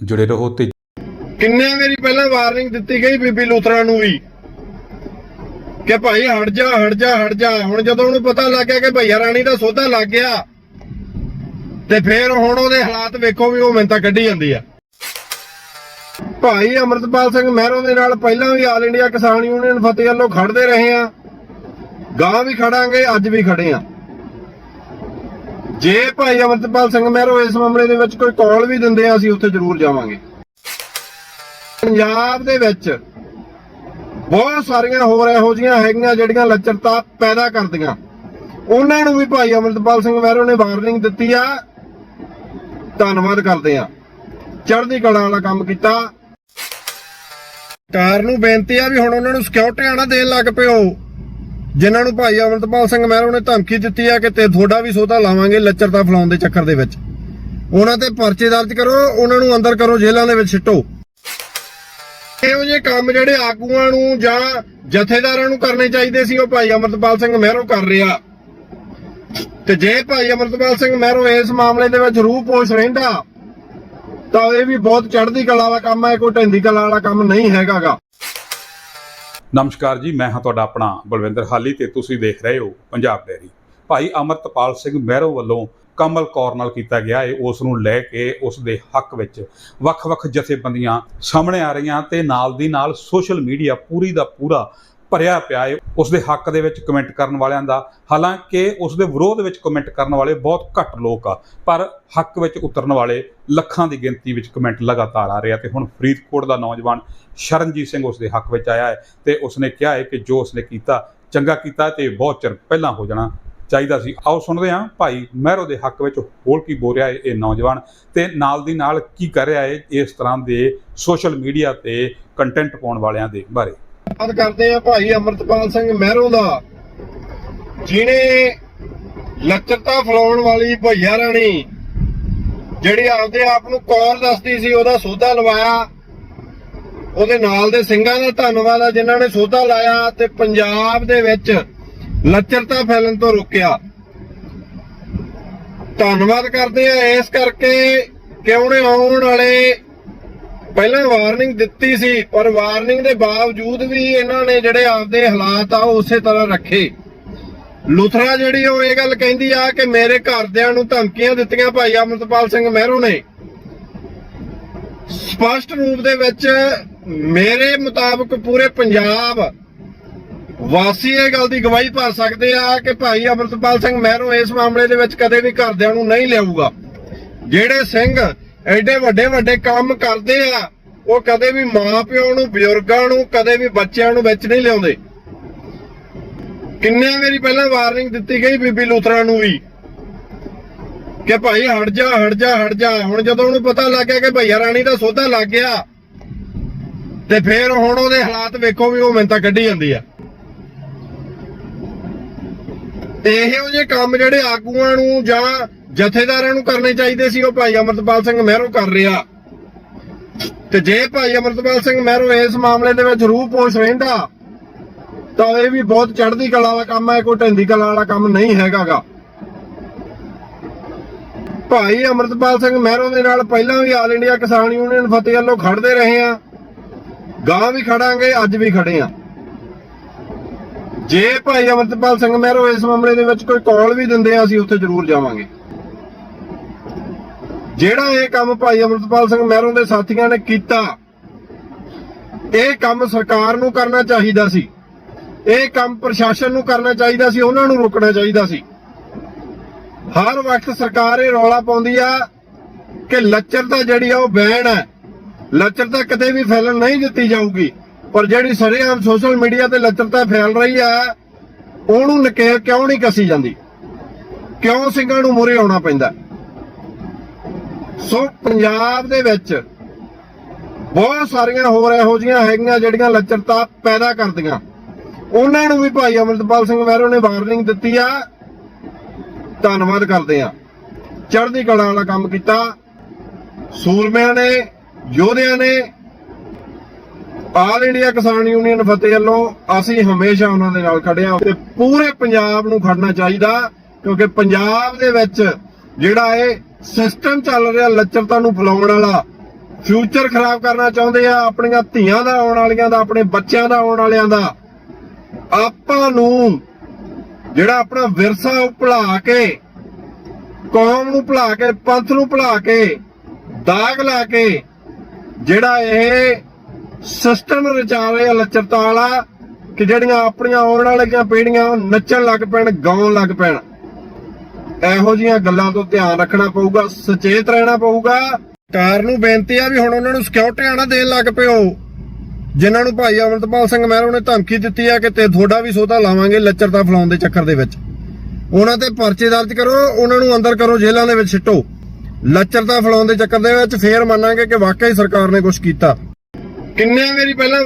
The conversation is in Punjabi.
ਜੁੜੇ ਰਹੋ ਤੇ ਕਿੰਨੇ ਵਾਰੀ ਪਹਿਲਾਂ ਵਾਰਨਿੰਗ ਦਿੱਤੀ ਗਈ ਬੀਬੀ ਲੂਥਰਾ ਨੂੰ ਵੀ? ਕਿ ਭਾਈ ਹਟ ਜਾ ਹਟ ਜਾ ਹਟ ਜਾ। ਹੁਣ ਜਦੋਂ ਉਹਨੂੰ ਪਤਾ ਲੱਗ ਗਿਆ ਕਿ ਭਈਆ ਰਾਣੀ ਦਾ ਸੌਦਾ ਲੱਗ ਗਿਆ, ਤੇ ਫੇਰ ਹੁਣ ਉਹਦੇ ਹਾਲਾਤ ਵੇਖੋ ਵੀ ਉਹ ਮਿੰਤਾ ਕੱਢੀ ਜਾਂਦੀ ਆ। ਭਾਈ ਅਮਰਤਪਾਲ ਸਿੰਘ ਮਹਿਰੋਂ ਦੇ ਨਾਲ ਪਹਿਲਾਂ ਵੀ ਆਲ ਇੰਡੀਆ ਕਿਸਾਨ ਯੂਨੀਅਨ ਫਤਿਹ ਵੱਲੋਂ ਖੜਦੇ ਰਹੇ ਆ। ਗਾਂ ਵੀ ਖੜਾਂਗੇ, ਅੱਜ ਵੀ ਖੜੇ ਆ। ਜੇ ਭਾਈ ਅਮਰਤਪਾਲ ਸਿੰਘ ਮਹਿਰੋਂ ਇਸ ਮਾਮਲੇ ਦੇ ਵਿੱਚ ਕੋਈ ਕਾਲ ਵੀ ਦਿੰਦੇ ਆ, ਅਸੀਂ ਉੱਥੇ ਜ਼ਰੂਰ ਜਾਵਾਂਗੇ। ਪੰਜਾਬ ਦੇ ਵਿੱਚ ਬਹੁਤ ਸਾਰੀਆਂ ਹੋਰ ਇਹੋ ਜਿਹੀਆਂ ਹੈਗੀਆਂ ਜਿਹੜੀਆਂ ਲੱਚਰਤਾ ਪੈਦਾ ਕਰਦੀਆਂ। ਉਹਨਾਂ ਨੂੰ ਵੀ ਭਾਈ ਅਮਰਤਪਾਲ ਸਿੰਘ ਮਹਿਰੋ ਨੇ ਵਾਰਨਿੰਗ ਦਿੱਤੀ ਆ। ਧੰਨਵਾਦ ਕਰਦੇ ਆ। ਚੜ੍ਹਦੀ ਕਲਾ ਵਾਲਾ ਕੰਮ ਕੀਤਾ। ਕਾਰ ਨੂੰ ਬੇਨਤੀ ਆ ਵੀ ਹੁਣ ਉਹਨਾਂ ਨੂੰ ਸਿਕਿਉਰਿਟੀ ਨਾ ਦੇਣ ਲੱਗ ਪਿਓ। ਜਿਨ੍ਹਾਂ ਨੂੰ ਭਾਈ ਅਮਰਤਪਾਲ ਸਿੰਘ ਮਹਿਰੋ ਨੇ ਧਮਕੀ ਦਿੱਤੀ ਆ ਕਿ ਤੇ ਤੁਹਾਡਾ ਵੀ ਸੋਧਾ ਲਾਵਾਂਗੇ ਲੱਚਰਤਾ ਫਲਾਉਣ ਦੇ ਚੱਕਰ ਦੇ ਵਿੱਚ। ਉਹਨਾਂ ਤੇ ਪਰਚੇ ਦਰਜ ਕਰੋ, ਉਹਨਾਂ ਨੂੰ ਅੰਦਰ ਕਰੋ, ਜੇਲ੍ਹਾਂ ਦੇ ਵਿੱਚ ਸਿੱਟੋ। ਇਹੋ ਜਿਹੇ ਕੰਮ ਜਿਹੜੇ ਆਗੂਆਂ ਨੂੰ ਜਾਂ ਜਥੇਦਾਰਾਂ ਨੂੰ ਕਰਨੇ ਚਾਹੀਦੇ ਸੀ, ਉਹ ਭਾਈ ਅਮਰਤਪਾਲ ਸਿੰਘ ਮਹਿਰੋ ਕਰ ਰਿਹਾ। ਤੇ ਜੇ ਭਾਈ ਅਮਰਤਪਾਲ ਸਿੰਘ ਮਹਿਰੋ ਇਸ ਮਾਮਲੇ ਦੇ ਵਿੱਚ ਰੂਹ ਪੋਸ਼ ਰਹਿੰਦਾ, ਤਾਂ ਇਹ ਵੀ ਬਹੁਤ ਚੜ੍ਹਦੀ ਕਲਾ ਵਾਲਾ ਕੰਮ ਹੈ ਕੋਈ ਢੰਦੀ ਕਲਾ ਵਾਲਾ ਕੰਮ ਨਹੀਂ ਹੈਗਾਗਾ। ਨਮਸਕਾਰ ਜੀ, ਮੈਂ ਹਾਂ ਤੁਹਾਡਾ ਆਪਣਾ ਬਲਵਿੰਦਰ ਹਾਲੀ ਤੇ ਤੁਸੀਂ ਦੇਖ ਰਹੇ ਹੋ ਪੰਜਾਬ ਡੈਰੀ ਭਾਈ ਅਮਰਤਪਾਲ ਸਿੰਘ ਮਹਿਰੋ ਵੱਲੋਂ ਕਮਲ ਕੌਰ ਨਾਲ ਕੀਤਾ ਗਿਆ ਹੈ ਉਸ ਨੂੰ ਲੈ ਕੇ ਉਸ ਦੇ ਹੱਕ ਵਿੱਚ ਵੱਖ-ਵੱਖ ਜਥੇਬੰਦੀਆਂ ਸਾਹਮਣੇ ਆ ਰਹੀਆਂ ਤੇ ਨਾਲ ਦੀ ਨਾਲ ਸੋਸ਼ਲ ਮੀਡੀਆ ਪੂਰੀ ਦਾ ਪੂਰਾ ਭਰਿਆ ਪਿਆ ਹੈ ਉਸ ਦੇ ਹੱਕ ਦੇ ਵਿੱਚ ਕਮੈਂਟ ਕਰਨ ਵਾਲਿਆਂ ਦਾ। ਹਾਲਾਂਕਿ ਉਸ ਦੇ ਵਿਰੋਧ ਵਿੱਚ ਕਮੈਂਟ ਕਰਨ ਵਾਲੇ ਬਹੁਤ ਘੱਟ ਲੋਕ ਆ, ਪਰ ਹੱਕ ਵਿੱਚ ਉਤਰਨ ਵਾਲੇ ਲੱਖਾਂ ਦੀ ਗਿਣਤੀ ਵਿੱਚ ਕਮੈਂਟ ਲਗਾਤਾਰ ਆ ਰਿਹਾ ਆ। ਤੇ ਹੁਣ ਫਰੀਦਕੋਟ ਦਾ ਨੌਜਵਾਨ ਸ਼ਰਨਜੀਤ ਸਿੰਘ ਉਸ ਦੇ ਹੱਕ ਵਿੱਚ ਆਇਆ ਹੈ ਤੇ ਉਸਨੇ ਕਿਹਾ ਹੈ ਕਿ ਜੋ ਉਸਨੇ ਕੀਤਾ, ਚੰਗਾ ਕੀਤਾ ਤੇ ਬਹੁਤ ਚਿਰ ਪਹਿਲਾਂ ਹੋ ਜਾਣਾ ਚਾਹੀਦਾ ਸੀ। ਆਓ ਸੁਣਦੇ ਹਾਂ ਭਾਈ ਮਹਿਰੋ ਦੇ ਹੱਕ ਵਿੱਚ ਹੋਰ ਕੀ ਬੋਲ ਰਿਹਾ ਹੈ ਇਹ ਨੌਜਵਾਨ ਤੇ ਨਾਲ ਦੀ ਨਾਲ ਕੀ ਕਰ ਰਿਹਾ ਹੈ ਇਸ ਤਰ੍ਹਾਂ ਦੇ ਸੋਸ਼ਲ ਮੀਡੀਆ ਤੇ ਕੰਟੈਂਟ ਪਾਉਣ ਵਾਲਿਆਂ ਦੇ ਬਾਰੇ। ਬਾਤ ਕਰਦੇ ਆ ਭਾਈ ਅਮਰਤਪਾਲ ਸਿੰਘ ਮਹਿਰੋ ਦਾ ਜਿਨੇ ਲੱਚਰਤਾ ਫਲਾਉਣ ਵਾਲੀ ਭਈਆ ਰਾਣੀ, ਜਿਹੜੀ ਆਪਦੇ ਆਪ ਨੂੰ ਕੌਰ ਦੱਸਦੀ ਸੀ, ਉਹਦਾ ਸੌਦਾ ਲਵਾਇਆ। ਉਹਦੇ ਨਾਲ ਦੇ ਸਿੰਘਾਂ ਦਾ ਧੰਨਵਾਦ ਆ, ਜਿਨ੍ਹਾਂ ਨੇ ਸੌਦਾ ਲਾਇਆ ਤੇ ਪੰਜਾਬ ਦੇ ਵਿੱਚ ਲੱਚਰਤਾ ਫੈਲਣ ਤੋਂ ਰੋਕਿਆ। ਧੰਨਵਾਦ ਕਰਦੇ ਆ ਇਸ ਕਰਕੇ ਕਿ ਉਹਨੇ ਆਉਣ ਵਾਲੇ ਪਹਿਲਾਂ ਵਾਰਨਿੰਗ ਦਿੱਤੀ ਸੀ, ਪਰ ਵਾਰਨਿੰਗ ਦੇ ਬਾਵਜੂਦ ਵੀ ਇਹਨਾਂ ਨੇ ਜਿਹੜੇ ਆਪਦੇ ਹਾਲਾਤ ਆ ਉਸੇ ਤਰ੍ਹਾਂ ਰੱਖੇ। ਲੁਥਰਾ ਜਿਹੜੀ ਉਹ ਇਹ ਗੱਲ ਕਹਿੰਦੀ ਆ ਕਿ ਮੇਰੇ ਘਰਦਿਆਂ ਨੂੰ ਧਮਕੀਆਂ ਦਿੱਤੀਆਂ ਭਾਈ ਅਮਰਤਪਾਲ ਸਿੰਘ ਮਹਿਰੋ ਨੇ। ਸਪਸ਼ਟ ਰੂਪ ਦੇ ਵਿੱਚ ਮੇਰੇ ਮੁਤਾਬਕ ਪੂਰੇ ਪੰਜਾਬ ਵਾਸੀ ਇਹ ਗੱਲ ਦੀ ਗਵਾਹੀ ਭਰ ਸਕਦੇ ਆ ਕਿ ਭਾਈ ਅਮਰਤਪਾਲ ਸਿੰਘ ਮਹਿਰੂ ਇਸ ਮਾਮਲੇ ਦੇ ਵਿੱਚ ਕਦੇ ਵੀ ਘਰਦਿਆਂ ਨੂੰ ਨਹੀਂ ਲਿਆਊਗਾ। ਜਿਹੜੇ ਸਿੰਘ ਐਡੇ ਵੱਡੇ ਵੱਡੇ ਕੰਮ ਕਰਦੇ ਆ, ਉਹ ਕਦੇ ਵੀ ਮਾਂ ਪਿਓ ਨੂੰ, ਬਜ਼ੁਰਗਾਂ ਨੂੰ, ਕਦੇ ਵੀ ਬੱਚਿਆਂ ਨੂੰ ਵਿੱਚ ਨਹੀਂ ਲਿਆਉਂਦੇ। ਕਿੰਨੇ ਵਾਰੀ ਪਹਿਲਾਂ ਵਾਰਨਿੰਗ ਦਿੱਤੀ ਗਈ ਬੀਬੀ ਲੂਥਰਾ ਨੂੰ ਵੀ, ਕਿ ਭਾਈ ਹਟ ਜਾ ਹਟ ਜਾ ਹਟ ਜਾ। ਹੁਣ ਜਦੋਂ ਉਹਨੂੰ ਪਤਾ ਲੱਗ ਗਿਆ ਕਿ ਭਈਆ ਰਾਣੀ ਦਾ ਸੋਧਾ ਲੱਗ ਗਿਆ, ਤੇ ਫੇਰ ਹੁਣ ਉਹਦੇ ਹਾਲਾਤ ਵੇਖੋ ਵੀ ਉਹ ਮਿੰਤਾ ਕੱਢੀ ਜਾਂਦੀ ਆ। ਇਹੋ ਜਿਹੇ ਕੰਮ ਜਿਹੜੇ ਆਗੂਆਂ ਨੂੰ ਜਾਂ ਜਥੇਦਾਰਾਂ ਨੂੰ ਕਰਨੇ ਚਾਹੀਦੇ ਸੀ, ਉਹ ਭਾਈ ਅਮਰਤਪਾਲ ਸਿੰਘ ਮਹਿਰੋ ਕਰ ਰਿਹਾ। ਤੇ ਜੇ ਭਾਈ ਅਮਰਤਪਾਲ ਸਿੰਘ ਮਹਿਰੋ ਇਸ ਮਾਮਲੇ ਦੇ ਵਿੱਚ ਰੂਹ ਪੋਸ਼ ਰਹਿੰਦਾ ਤਾਂ ਇਹ ਵੀ ਬਹੁਤ ਚੜ੍ਹਦੀ ਕਲਾ ਵਾਲਾ ਕੰਮ ਹੈ, ਕੋਈ ਢੰਦੀ ਕਲਾ ਵਾਲਾ ਕੰਮ ਨਹੀਂ ਹੈਗਾਗਾ। ਭਾਈ ਅਮਰਤਪਾਲ ਸਿੰਘ ਮਹਿਰੋ ਦੇ ਨਾਲ ਪਹਿਲਾਂ ਵੀ ਆਲ ਇੰਡੀਆ ਕਿਸਾਨ ਯੂਨੀਅਨ ਫਤਿਹ ਵੱਲੋਂ ਖੜਦੇ ਰਹੇ ਆ ਗਾਂ ਵੀ ਖੜਾਂਗੇ, ਅੱਜ ਵੀ ਖੜੇ ਆ ਜੇ ਭਾਈ ਅਮਰਤਪਾਲ ਸਿੰਘ ਮਹਿਰੋ ਇਸ ਮਾਮਲੇ ਦੇ ਵਿੱਚ ਕੋਈ ਕਾਲ ਵੀ ਦਿੰਦੇ ਆ, ਅਸੀਂ ਉੱਥੇ ਜ਼ਰੂਰ ਜਾਵਾਂਗੇ। ਜਿਹੜਾ ਇਹ ਕੰਮ ਭਾਈ ਅਮਰਤਪਾਲ ਸਿੰਘ ਮਹਿਰੋਂ ਦੇ ਸਾਥੀਆਂ ਨੇ ਕੀਤਾ, ਇਹ ਕੰਮ ਸਰਕਾਰ ਨੂੰ ਕਰਨਾ ਚਾਹੀਦਾ ਸੀ। ਇਹ ਕੰਮ ਪ੍ਰਸ਼ਾਸਨ ਨੂੰ ਕਰਨਾ ਚਾਹੀਦਾ ਸੀ, ਉਹਨਾਂ ਨੂੰ ਰੋਕਣਾ ਚਾਹੀਦਾ ਸੀ। ਹਰ ਵਕਤ ਸਰਕਾਰ ਇਹ ਰੌਲਾ ਪਾਉਂਦੀ ਆ ਕਿ ਲੱਚਰਤਾ ਜਿਹੜੀ ਆ ਉਹ ਬੈਨ ਹੈ। ਲੱਚਰਤਾ ਕਦੇ ਵੀ ਫੈਲਣ ਨਹੀਂ ਦਿੱਤੀ ਜਾਊਗੀ। ਪਰ ਜਿਹੜੀ ਸਰੇਆਮ ਸੋਸ਼ਲ ਮੀਡੀਆ ਤੇ ਲੱਚਰਤਾ ਫੈਲ ਰਹੀ ਆ, ਉਹਨੂੰ ਨਕੇਲ ਕਿਉਂ ਨਹੀਂ ਕਸੀ ਜਾਂਦੀ? ਕਿਉਂ ਸਿੰਘਾਂ ਨੂੰ ਮੂਹਰੇ ਆਉਣਾ ਪੈਂਦਾ? ਸੋ ਪੰਜਾਬ ਦੇ ਵਿੱਚ ਬਹੁਤ ਸਾਰੀਆਂ ਹੋਰ ਇਹੋ ਜਿਹੀਆਂ ਹੈਗੀਆਂ ਜਿਹੜੀਆਂ ਲੱਚਰਤਾ ਪੈਦਾ ਕਰਦੀਆਂ। ਉਹਨਾਂ ਨੂੰ ਵੀ ਭਾਈ ਅਮਰਤਪਾਲ ਸਿੰਘ ਮਹਿਰੋ ਨੇ ਵਾਰਨਿੰਗ ਦਿੱਤੀ ਆ। ਧੰਨਵਾਦ ਕਰਦੇ ਆ। ਚੜ੍ਹਦੀ ਕਲਾ ਵਾਲਾ ਕੰਮ ਕੀਤਾ। ਸੂਰਮਿਆਂ ਨੇ, ਯੋਧਿਆਂ ਨੇ ਆਲ ਇੰਡੀਆ ਕਿਸਾਨ ਯੂਨੀਅਨ ਫਤਿਹ ਵੱਲੋਂ ਅਸੀਂ ਹਮੇਸ਼ਾ ਉਹਨਾਂ ਦੇ ਨਾਲ ਖੜੇ ਆ ਤੇ ਪੂਰੇ ਪੰਜਾਬ ਨੂੰ ਖੜਨਾ ਚਾਹੀਦਾ ਕਿਉਂਕਿ ਪੰਜਾਬ ਦੇ ਵਿੱਚ ਜਿਹੜਾ ਇਹ ਸਿਸਟਮ ਚੱਲ ਰਿਹਾ ਲੱਚਰਤਾ ਨੂੰ ਫਲਾਉਣ ਵਾਲਾ। ਫਿਊਚਰ ਖਰਾਬ ਕਰਨਾ ਚਾਹੁੰਦੇ ਆ, ਆਪਣੀਆਂ ਧੀਆਂ ਦਾ ਆਉਣ ਵਾਲੀਆਂ ਦਾ, ਆਪਣੇ ਬੱਚਿਆਂ ਦਾ ਆਉਣ ਵਾਲਿਆਂ ਦਾ। ਆਪਾਂ ਨੂੰ ਜਿਹੜਾ ਆਪਣਾ ਵਿਰਸਾ ਉਹ ਭੁਲਾ ਕੇ, ਕੌਮ ਨੂੰ ਭੁਲਾ ਕੇ, ਪੰਥ ਨੂੰ ਭੁਲਾ ਕੇ, ਦਾਗ ਲਾ ਕੇ, ਜਿਹੜਾ ਇਹ ਸਿਸਟਮ ਰਚਾ ਰਿਹਾ ਲੱਚਰਤਾ ਵਾਲਾ, ਕਿ ਜਿਹੜੀਆਂ ਆਪਣੀਆਂ ਆਉਣ ਵਾਲੀਆਂ ਪੀੜ੍ਹੀਆਂ ਉਹ ਨੱਚਣ ਲੱਗ ਪੈਣ, ਗਾਉਣ ਲੱਗ ਪੈਣ। ਇਹੋ ਜੀਆਂ ਗੱਲਾਂ ਤੋਂ ਧਿਆਨ ਰੱਖਣਾ ਪਊਗਾ, ਸੁਚੇਤ ਰਹਿਣਾ ਪਊਗਾ। ਕਾਰ ਨੂੰ ਬੇਨਤੀ ਆ ਵੀ ਹੁਣ ਉਹਨਾਂ ਨੂੰ ਸਿਕਿਉਰਿਟੀ ਨਾ ਦੇਣ ਲੱਗ ਪਿਓ। ਜਿਨ੍ਹਾਂ ਨੂੰ ਭਾਈ ਅਮਰਤਪਾਲ ਸਿੰਘ ਮਹਿਰੋ ਨੇ ਧਮਕੀ ਦਿੱਤੀ ਆ ਕਿ ਤੇ ਤੁਹਾਡਾ ਵੀ ਸੋਧਾ ਲਾਵਾਂਗੇ ਲੱਚਰਤਾ ਫਲਾਉਣ ਦੇ ਚੱਕਰ ਦੇ ਵਿੱਚ। ਉਹਨਾਂ ਤੇ ਪਰਚੇ ਦਰਜ ਕਰੋ, ਉਹਨਾਂ ਨੂੰ ਅੰਦਰ ਕਰੋ, ਜੇਲ੍ਹਾਂ ਦੇ ਵਿੱਚ ਸਿੱਟੋ। ਲੱਚਰਤਾ ਫਲਾਉਣ ਦੇ ਚੱਕਰ ਦੇ ਵਿੱਚ ਫੇਰ ਮੰਨਾਂਗੇ ਕਿ ਵਾਕਈ ਸਰਕਾਰ ਨੇ ਕੁਝ ਕੀਤਾ। ਕਿੰਨੇ ਮੇਰੀ ਪਹਿਲਾਂ